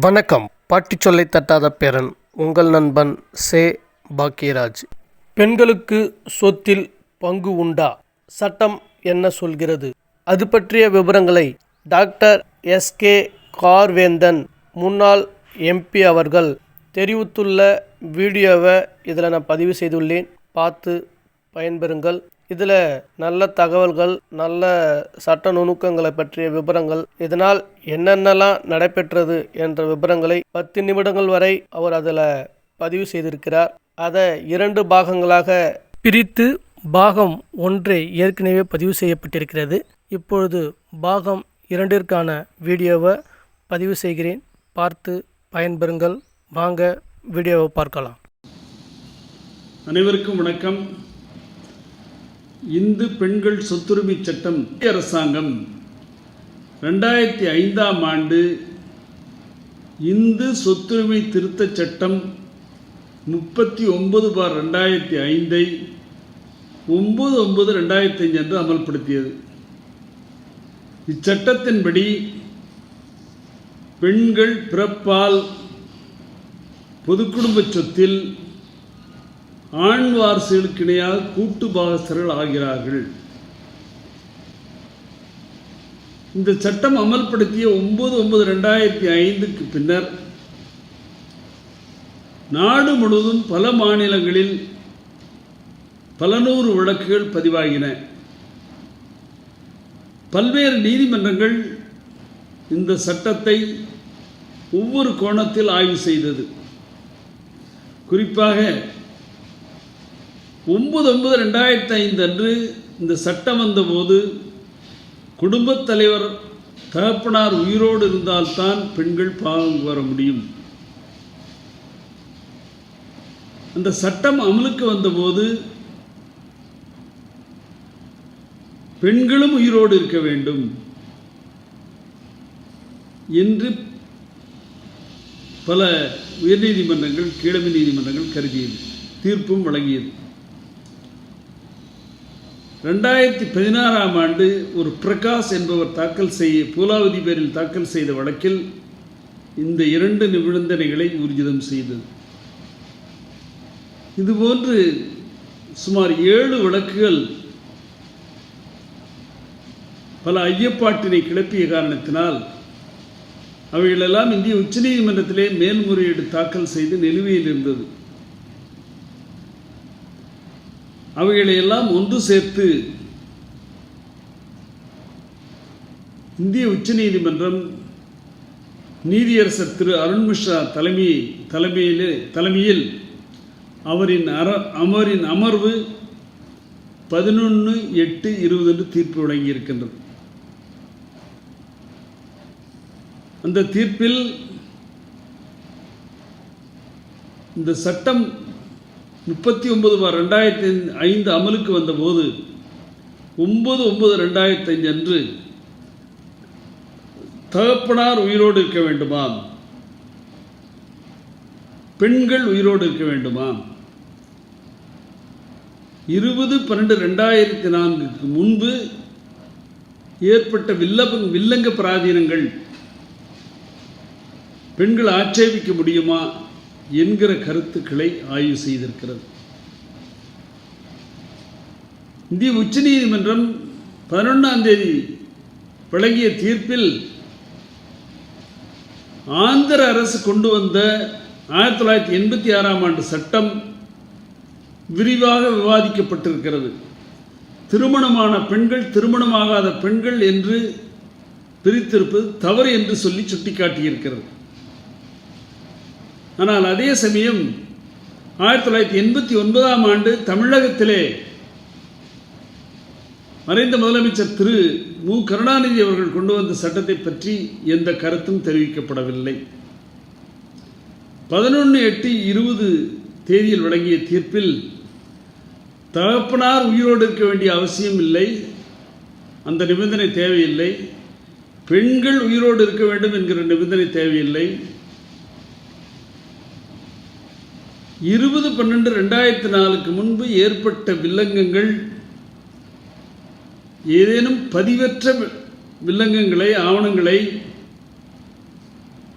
வணக்கம். பாட்டி சொல்லை தட்டாத பேரன் உங்கள் நண்பன் சே. பாக்கியராஜ். பெண்களுக்கு சொத்தில் பங்கு உண்டா? சட்டம் என்ன சொல்கிறது? அது பற்றிய விவரங்களை டாக்டர் எஸ்கே கார்வேந்தன் முன்னாள் எம்பி அவர்கள் தெரிவித்துள்ள வீடியோவை இதில் நான் பதிவு செய்துள்ளேன். பார்த்து பயன்பெறுங்கள். இதில் நல்ல தகவல்கள் நல்ல சட்ட நுணுக்கங்களை பற்றிய விவரங்கள் இதனால் என்னென்னலாம் நடைபெற்றது என்ற விவரங்களை பத்து நிமிடங்கள் வரை அவர் அதில் பதிவு செய்திருக்கிறார். அதை இரண்டு பாகங்களாக பிரித்து பாகம் ஒன்றை ஏற்கனவே பதிவு செய்யப்பட்டிருக்கிறது. இப்பொழுது பாகம் இரண்டிற்கான வீடியோவை பதிவு செய்கிறேன். பார்த்து பயன்பெறுங்கள். வாங்க வீடியோவை பார்க்கலாம். அனைவருக்கும் வணக்கம். இந்து பெண்கள் சொத்துரிமை சட்டம் இந்திய அரசாங்கம். ரெண்டாயிரத்தி ஐந்தாம் ஆண்டு இந்து சொத்துரிமை திருத்தச் சட்டம் முப்பத்தி ஒன்பது பார் ரெண்டாயிரத்தி ஐந்தை ஒன்பது ஒன்பது ரெண்டாயிரத்தி அஞ்சு அன்று அமல்படுத்தியது. இச்சட்டத்தின்படி பெண்கள் பிறப்பால் பொதுக்குடும்ப சொத்தில் ஆண் வாரிசுகளுக்கு இணையாக கூட்டு பாகஸ்தர்கள் ஆகிறார்கள். இந்த சட்டம் அமல்படுத்திய ஒன்பது ஒன்பது ரெண்டாயிரத்தி ஐந்துக்கு பின்னர் நாடு முழுவதும் பல மாநிலங்களில் பல நூறு வழக்குகள் பதிவாகின. பல்வேறு நீதிமன்றங்கள் இந்த சட்டத்தை ஒவ்வொரு கோணத்தில் ஆய்வு செய்தது. குறிப்பாக ஒன்பது ஒன்பது ரெண்டாயிரத்தி ஐந்து அன்று இந்த சட்டம் வந்தபோது குடும்பத் தலைவர் தகப்பனார் உயிரோடு இருந்தால்தான் பெண்கள் பாவம் வர முடியும். அந்த சட்டம் அமலுக்கு வந்தபோது பெண்களும் உயிரோடு இருக்க வேண்டும் என்று பல உயர்நீதிமன்றங்கள் கீழமை நீதிமன்றங்கள் கருதியது தீர்ப்பும் வழங்கியது. ரெண்டாயிரத்தி பதினாறாம் ஆண்டு ஒரு பிரகாஷ் என்பவர் தாக்கல் செய்ய பூலாவதி பேரில் தாக்கல் செய்த வழக்கில் இந்த இரண்டு நிபந்தனைகளை ஊர்ஜிதம் செய்தது. இதுபோன்று சுமார் ஏழு வழக்குகள் பல ஐயப்பாட்டினை கிளப்பிய காரணத்தினால் அவைகளெல்லாம் இந்திய உச்சநீதிமன்றத்திலே மேல்முறையீடு தாக்கல் செய்து நிலுவையில் இருந்தது. அவைகளை எல்லாம் ஒன்று சேர்த்து இந்திய உச்சநீதிமன்றம் நீதியரசர் திரு அருண் மிஸ்ரா தலைமை தலைமையிலே தலைமையில் அவரின் அர அமரின் அமர்வு பதினொன்று எட்டு இருபது என்று தீர்ப்பு வழங்கியிருக்கின்றது. அந்த தீர்ப்பில் இந்த சட்டம் முப்பத்தி ஒன்பது பார் ரெண்டாயிரத்தி ஐந்து அமலுக்கு வந்தபோது ஒன்பது ஒன்பது ரெண்டாயிரத்தி அஞ்சு அன்று தகப்பனார் உயிரோடு இருக்க வேண்டுமா பெண்கள் உயிரோடு இருக்க வேண்டுமா இருபது பன்னெண்டு ரெண்டாயிரத்தி நான்குக்கு முன்பு ஏற்பட்ட வில்லப வில்லங்க பிராதீனங்கள் பெண்கள் ஆட்சேபிக்க முடியுமா? என்கிற கருத்துக்களை ஆய்வு செய்திருக்கிறது. இந்திய உச்ச நீதிமன்றம் பதினொன்றாம் தேதி வழங்கிய தீர்ப்பில் ஆந்திர அரசு கொண்டு வந்த ஆயிரத்தி தொள்ளாயிரத்தி எண்பத்தி ஆறாம் ஆண்டு சட்டம் விரிவாக விவாதிக்கப்பட்டிருக்கிறது. திருமணமான பெண்கள் திருமணமாகாத பெண்கள் என்று பிரித்திருப்பது தவறு என்று சொல்லி சுட்டிக்காட்டியிருக்கிறது. ஆனால் அதே சமயம் ஆயிரத்தி தொள்ளாயிரத்தி எண்பத்தி ஒன்பதாம் ஆண்டு தமிழகத்திலே மறைந்த முதலமைச்சர் திரு மு. கருணாநிதி அவர்கள் கொண்டு வந்த சட்டத்தை பற்றி எந்த கருத்தும் தெரிவிக்கப்படவில்லை. பதினொன்று எட்டு இருபது தேதியில் வழங்கிய தீர்ப்பில் தகப்பனார் உயிரோடு இருக்க வேண்டிய அவசியம் இல்லை அந்த நிபந்தனை தேவையில்லை பெண்கள் உயிரோடு இருக்க வேண்டும் என்கிற நிபந்தனை தேவையில்லை இருபது பன்னெண்டு ரெண்டாயிரத்தி நாலுக்கு முன்பு ஏற்பட்ட வில்லங்கங்கள் ஏதேனும் பதிவற்ற வில்லங்கங்களை ஆவணங்களை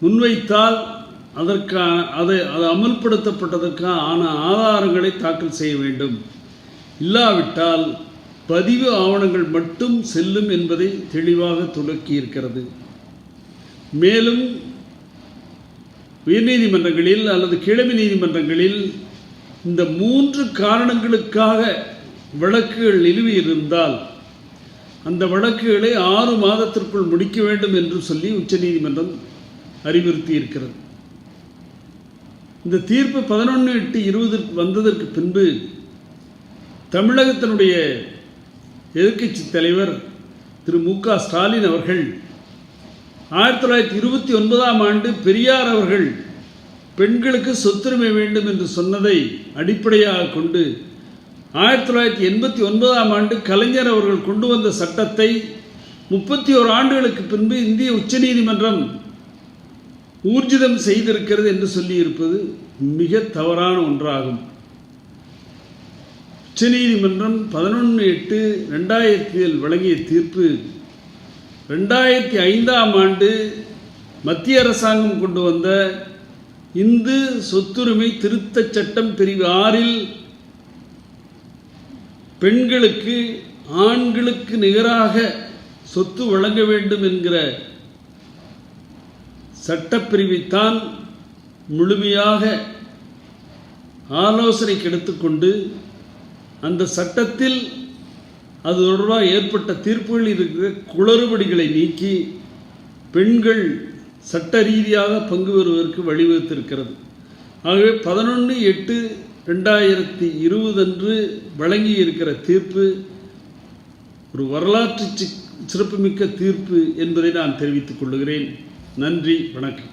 முன்வைத்தால் அதற்கான அதை அது அமல்படுத்தப்பட்டதற்கான ஆன ஆதாரங்களை தாக்கல் செய்ய வேண்டும். இல்லாவிட்டால் பதிவு ஆவணங்கள் மட்டும் செல்லும் என்பதை தெளிவாக துலக்கி இருக்கிறது மேலும் உயர்நீதிமன்றங்களில் அல்லது கிழமை நீதிமன்றங்களில் இந்த மூன்று காரணங்களுக்காக வழக்குகள் நிலுவையில் இருந்தால் அந்த வழக்குகளை ஆறு மாதத்திற்குள் முடிக்க வேண்டும் என்று சொல்லி உச்சநீதிமன்றம் அறிவுறுத்தி இருக்கிறது இந்த தீர்ப்பு பதினொன்று எட்டு இருபதுக்கு வந்ததற்கு பின்பு தமிழகத்தினுடைய எதிர்க்கட்சி தலைவர் திரு மு க ஸ்டாலின் அவர்கள் ஆயிரத்தி தொள்ளாயிரத்தி இருபத்தி ஒன்பதாம் ஆண்டு பெரியார் அவர்கள் பெண்களுக்கு சொத்துரிமை வேண்டும் என்று சொன்னதை அடிப்படையாக கொண்டு ஆயிரத்தி தொள்ளாயிரத்தி எண்பத்தி ஒன்பதாம் ஆண்டு கலைஞர் அவர்கள் கொண்டு வந்த சட்டத்தை முப்பத்தி ஓரு ஆண்டுகளுக்கு பின்பு இந்திய உச்சநீதிமன்றம் ஊர்ஜிதம் செய்திருக்கிறது என்று சொல்லியிருப்பது மிக தவறான ஒன்றாகும். உச்சநீதிமன்றம் பதினொன்று எட்டு ரெண்டாயிரத்தியில் வழங்கிய தீர்ப்பு ரெண்டாயிரத்தி ஐந்தாம் ஆண்டு மத்திய அரசாங்கம் கொண்டு வந்த இந்து சொத்துரிமை திருத்தச் சட்டம் பிரிவு ஆறில் பெண்களுக்கு ஆண்களுக்கு நிகராக சொத்து வழங்க வேண்டும் என்கிற சட்டப்பிரிவைத்தான் முழுமையாக ஆலோசனைக்கு எடுத்துக்கொண்டு அந்த சட்டத்தில் அது தொடர்பாக ஏற்பட்ட தீர்ப்புகளில் இருக்கிற குளறுபடிகளை நீக்கி பெண்கள் சட்ட ரீதியாக பங்கு பெறுவதற்கு வழிவகுத்திருக்கிறது. ஆகவே பதினொன்று எட்டு ரெண்டாயிரத்தி இருபது அன்று வழங்கி இருக்கிற தீர்ப்பு ஒரு வரலாற்று சிறப்புமிக்க தீர்ப்பு என்பதை நான் தெரிவித்துக் கொள்கிறேன் நன்றி வணக்கம்.